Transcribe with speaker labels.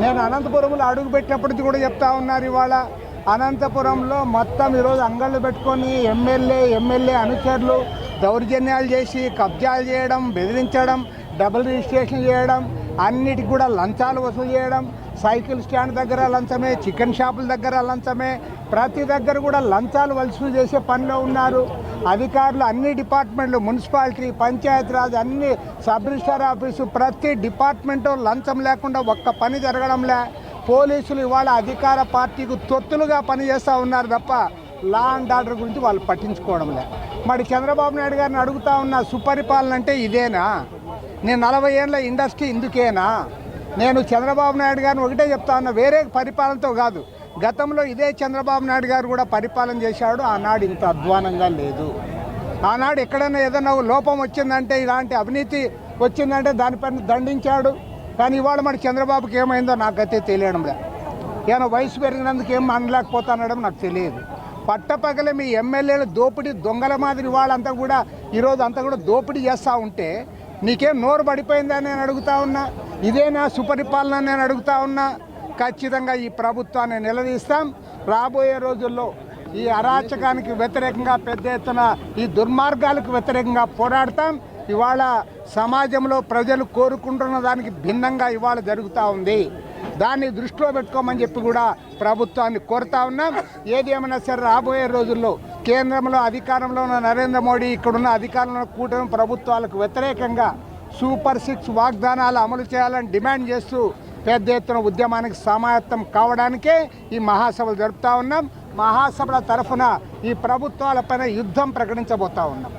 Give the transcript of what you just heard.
Speaker 1: నేను అనంతపురంలో అడుగు పెట్టినప్పటికీ కూడా చెప్తా ఉన్నారు ఇవాళ. అనంతపురంలో మొత్తం ఈరోజు అంగళ్ళు పెట్టుకొని ఎమ్మెల్యే ఎమ్మెల్యే అనుచరులు దౌర్జన్యాలు చేసి కబ్జాలు చేయడం బెదిరించడం డబుల్ రిజిస్ట్రేషన్ చేయడం అన్నిటికి కూడా లంచాలు వసూలు చేయడం సైకిల్ స్టాండ్ దగ్గర లంచమే చికెన్ షాపుల దగ్గర లంచమే ప్రతి దగ్గర కూడా లంచాలు వసూలు చేసే పనిలో ఉన్నారు. అధికారులు అన్ని డిపార్ట్మెంట్లు మున్సిపాలిటీ పంచాయతీరాజ్ అన్ని సబ్ రిజిస్టార్ ఆఫీసు ప్రతి డిపార్ట్మెంటు లంచం లేకుండా ఒక్క పని జరగడంలే. పోలీసులు ఇవాళ అధికార పార్టీకి తొత్తులుగా పనిచేస్తూ ఉన్నారు తప్ప లా అండ్ ఆర్డర్ గురించి వాళ్ళు పట్టించుకోవడంలే. మరి చంద్రబాబు నాయుడు గారిని అడుగుతా ఉన్న సుపరిపాలన అంటే ఇదేనా? నేను నలభై ఏళ్ళ ఇండస్ట్రీ ఇందుకేనా? నేను చంద్రబాబు నాయుడు గారిని ఒకటే చెప్తా ఉన్నా వేరే పరిపాలనతో కాదు. గతంలో ఇదే చంద్రబాబు నాయుడు గారు కూడా పరిపాలన చేశాడు ఆనాడు ఇంత అధ్వానంగా లేదు. ఆనాడు ఎక్కడైనా ఏదైనా లోపం వచ్చిందంటే ఇలాంటి అవినీతి వచ్చిందంటే దానిపైన దండించాడు. కానీ ఇవాళ మన చంద్రబాబుకి ఏమైందో నాకైతే తెలియడం లేదు. ఏమైనా వయసు పెరిగినందుకు ఏం అనలేకపోతానడం నాకు తెలియదు. పట్టపగలే మీ ఎమ్మెల్యేలు దోపిడీ దొంగల మాదిరి వాళ్ళంతా కూడా ఈరోజు అంతా కూడా దోపిడీ చేస్తూ ఉంటే నీకేం నోరు పడిపోయిందని నేను అడుగుతా ఉన్నా. ఇదేనా సుపరిపాలన నేను అడుగుతా ఉన్నా? ఖచ్చితంగా ఈ ప్రభుత్వాన్ని నిలదీస్తాం. రాబోయే రోజుల్లో ఈ అరాచకానికి వ్యతిరేకంగా పెద్ద ఎత్తున ఈ దుర్మార్గాలకు వ్యతిరేకంగా పోరాడతాం. ఇవాళ సమాజంలో ప్రజలు కోరుకుంటున్న దానికి భిన్నంగా ఇవాళ జరుగుతూ ఉంది. దాన్ని దృష్టిలో పెట్టుకోమని చెప్పి కూడా ప్రభుత్వాన్ని కోరుతా ఉన్నాం. ఏది ఏమైనా సరే రాబోయే రోజుల్లో కేంద్రంలో అధికారంలో ఉన్న నరేంద్ర మోడీ ఇక్కడున్న అధికారంలో కూటమి ప్రభుత్వాలకు వ్యతిరేకంగా సూపర్ సిక్స్ వాగ్దానాలు అమలు చేయాలని డిమాండ్ చేస్తూ పెద్ద ఎత్తున ఉద్యమానికి సమాయత్తం కావడానికే ఈ మహాసభలు జరుపుతా ఉన్నాం. మహాసభల తరఫున ఈ ప్రభుత్వాలపైన యుద్ధం ప్రకటించబోతా ఉన్నాం.